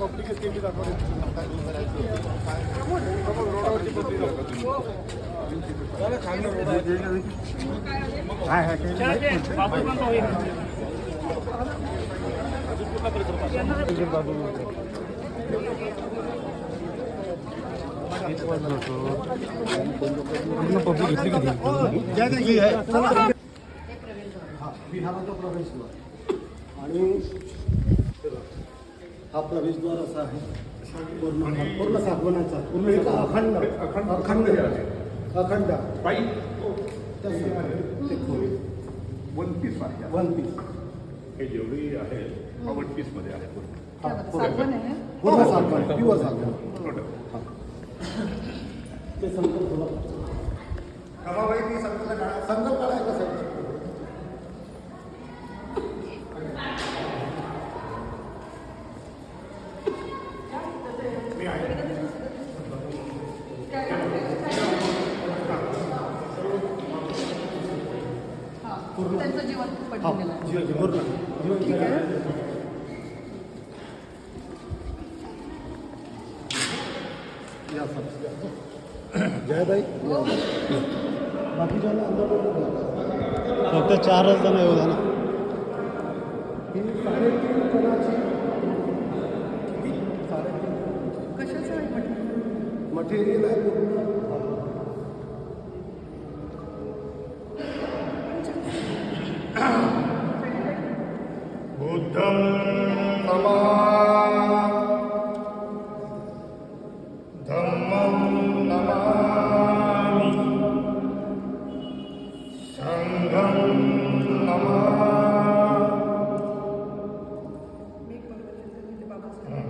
Public आहे, ते मी दाखवले. प्रमोद. बघा, रोडावरची पब्लिक दाखवा तुम्ही. काय आहे? विहाराचा प्रवेशद्वार. आणि हा प्रवेशद्वार असा आहे. पूर्ण पूर्ण सागवनाचा पूर्ण एक अखंड अखंड अखंड ते खोल. वन पीस आहे. वन पीस हे जेवढी आहे हा वन पीसमध्ये आहे पूर्ण. हा, पूर्ण. सागवान आहे. पूर्ण सागवान प्युअर सागवान टोटल ते संकल्प संकल्प काढा संकल्प काढा एका साईडची हा. त्यांचं जीवन हा पडलेलं आहे ठीक आहे. या सब जयबाई. बाकीच्या फक्त चारच जण येऊ ही ही म्हटलं? मटेरियल आहे. बुद्धं नमामि धम्मं नमामि सङ्घं नमामि मी एक बघितलं ते बाबासाहेब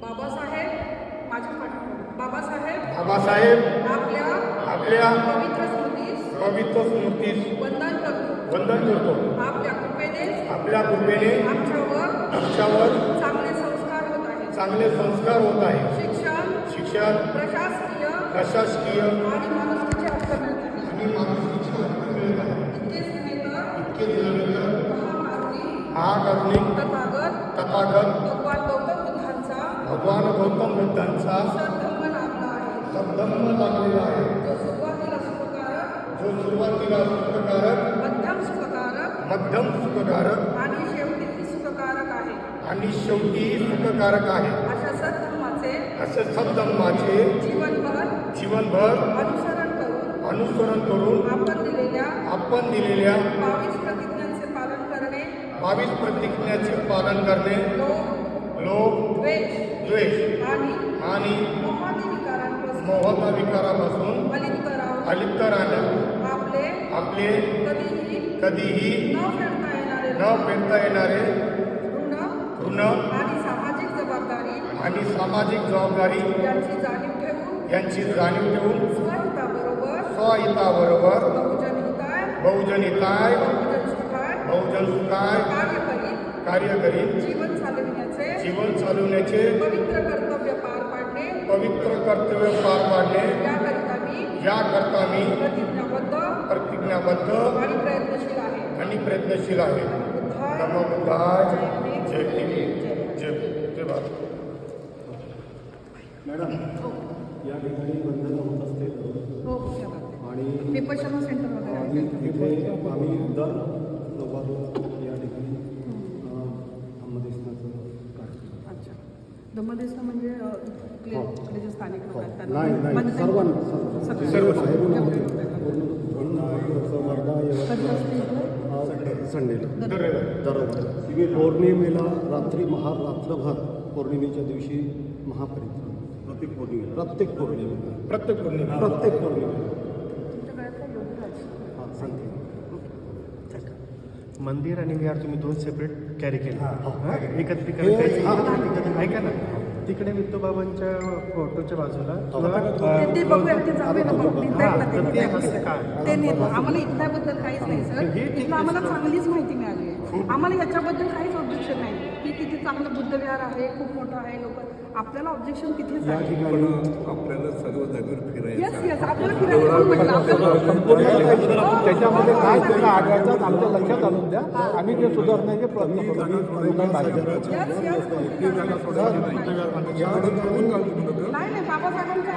बाबासाहेब माझ्या बाबासाहेब बाबासाहेब आपल्या आपल्या पवित्र स्मृतीस वंदन करतो. वंदन करतो. आपल्या कृपेने आपल्या कृपेने आमच्यावर आमच्यावर चांगले संस्कार होत आहेत. चांगले संस्कार होत आहेत. शिक्षण शिक्षण प्रशासकीय प्रशासकीय आणि माणुसकीचे हक्क मिळत आहेत. आणि माणुसकीचे हक्क मिळत आहेत. इतकेच नव्हे तर इतके दिल्यानंतर तथागत तथागत भगवान गौतम बुद्धांचा भगवान गौतम बुद्धांचा आहे. सद्धम्म लागलेला आहे. जो सुरुवातीला जो सुरुवातीला सुखकारक मध्यम सुखकारक मध्यम सुखकारक आणि शेवटी सुखकारक आहे. आणि शेवटी सुखकारक आहे. अशा सद्धर्माचे असे सद्धम्माचे जीवनभर जीवनभर अनुसरण करून अनुसरण करून आपण दिलेल्या आपण दिलेल्या बावीस प्रतिज्ञांचे पालन करणे बावीस प्रतिज्ञाचे पालन करणे लोभ लोभ द्वेष द्वेष आणि आणि मोहादी विकारांपासून मोहता विकारापासून अलिप्त राहून अलिप्त राहणे आपले कधीही न फेडता येणारे ऋण आणि सामाजिक जबाबदारी आणि सामाजिक जबाबदारी यांची जाणीव ठेवून यांची जाणीव ठेवून स्वहिताबरोबर बहुजन हिताय बहुजन सुखाय कार्य करीत जीवन चालविण्याचे जीवन चालवण्याचे पवित्र कर्तव्य पार पाडणे पवित्र कर्तव्य पार पाडणे याकरिता मी याकरता मी प्रतिज्ञाबद्ध आणि प्रयत्नशील आहे. आणि प्रयत्नशील आहे. जय भीम. जय. जय भारत. मॅडम या ठिकाणी बंधनं होत असते. हो हो. आणि सेंटर आम्ही दर धम्मदेसना म्हणजे अ, इथले. इथले जे स्थानिक लोक आहेत नाही नाही. म्हणजे ते- सर्वांना सर्व. सर्व बाहेरून आले. पूर्ण पूर्ण वर्धा कधी असते इकडे? संडेला. दर- दररोज. पौर्णिमेला रात्री महारात्रभर पौर्णिमेच्या दिवशी महापरिक्रम. प्रत्येक पौर्णिमेला. प्रत्येक पौर्णिमेला. प्रत्येक पौर्णिमा प्रत्येक पौर्णिमेला. तुमच्या गळ्यात काय? हां सांगते. मंदिर आणि विहार तुम्ही दोन सेपरेट कॅरी केले. हां? एकत्रित हे-. हां. ऐका ना तिकडे विठ्ठोबाबांच्या फोटोच्या बाजूला किंवा, ते- बघूया ते जाऊया ना हां, ते नेता आम्हाला इथल्याबद्दल काहीच नाही सर. हे इथलं आम्हाला. चांगलीच माहिती मिळाली आहे. आम्हाला याच्याबद्दल काहीच ऑब्जेक्शन नाही. की तिथे चांगलं बुद्धविहार आहे खूप मोठं आहे लोक आपल्याला ऑब्जेक्शन तिथेच आहे. आपल्याला सर्व जागेवर येस फिरायचं आहे. येस आपल्याला फिरायला खूप म्हटलं आपल्याला त्याच्यामध्ये काय त्यांना आढळतात आमच्या लक्षात आणून द्या. आम्ही ते सुधारण्याचे प्रयत्न करू. लोकांना येस येस नाही नाही बाबासाहेबांचा